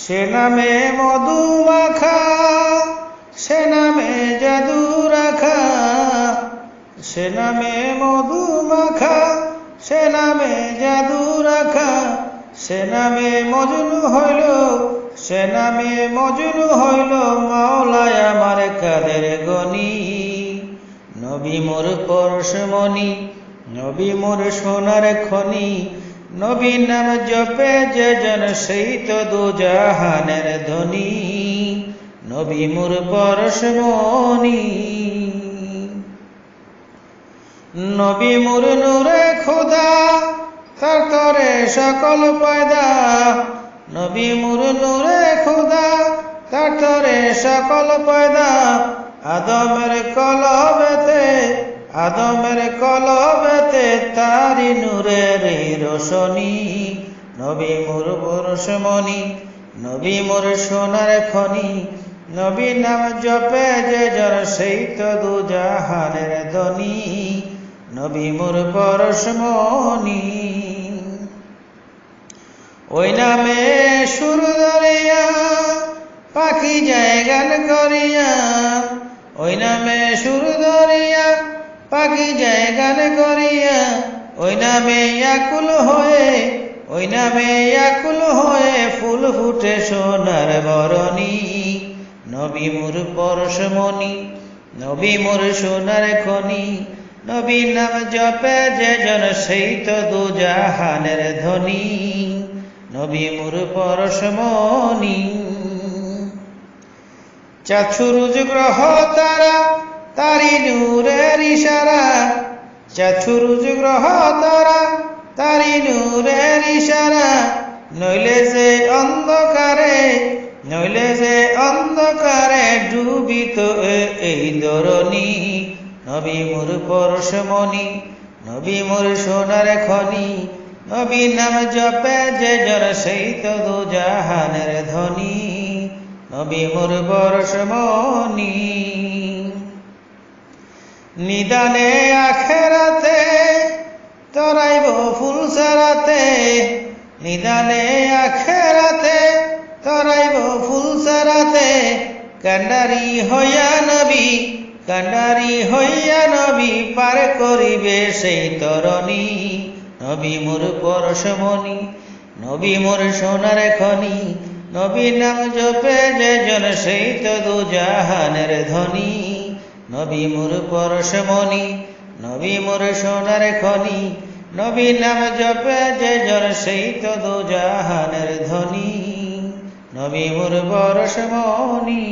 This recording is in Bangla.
সে নামে মধু মাখা, সে নামে জাদু রাখা, সে নামে মধু মাখা, সে নামে জাদু রাখা, সে নামে হইল, সে নামে মজনু হইল মাওলায় আমার কাদের গনি। নবী মোর পরশমণি, নবী মোর সোনার খনি নবী নাম জপে যে জন সেই তো দুজাহানের ধনী নবী মোর পরশমণি নবী মোর নূরে খোদা, তার তরে সকল পয়দা। নবী মোর নূরে খোদা, তার তরে সকল পয়দা। আদমের কলবেতে আদমের কলবেতে তারি নূরের রোশনী। নবী মোর বরসমণি নবী মোর সোনার খনি। নবী নাম জপে যে জর, সেই তো দুজাহানের ধনী নবী মোর পরশমণি। ওই নামে সুর ধরিয়া, পাখি যায় গান করিয়া। ওই নামে সুর পাখি যায় গান করিয়া ওই নামে আকুল হয়ে, ওই নামে আকুল হয়ে ফুল ফুটে সোনার বরণী। নবী মোর পরশমণি, নবী মোর সোনার খনি। নবী নাম জপে যে জন সেই তো দুজাহানের ধনী। নবী মোর পরশমণি। চাছুরুজ গ্রহ তারা, তারি নূরের ইশারা চাছুরুজ গ্রহ তারা, তারি নূরের ইশারা। নইলে যে অন্ধকারে, নইলে যে অন্ধকারে ডুবিত এই দরণী নবী মোর পরশমণি, নবী মোর সোনার খনি। নবী নাম জপে যে জর সেই তো দুজাহানের ধনী। নবী মোর পরশমণি। নিদানে আখেরাতে, তরাইব ফুল সারাতে। নিদানে আখেরাতে, তরাইব ফুল সারাতে। কান্ডারি হইয়া নবী, কান্ডারি হইয়া নবী পার করিবে সেই তরণী। নবী মোর পরশমণি, নবী মোর সোনার খনি। নবী নাম জপে যে জন সেই তো দুজাহানের ধনী। নবী মোর পরশমণি নবী মোর সোনার খনি, নবী নাম জপে যে জন সেই তো দুজাহানের ধনী নবী মোর পরশমণি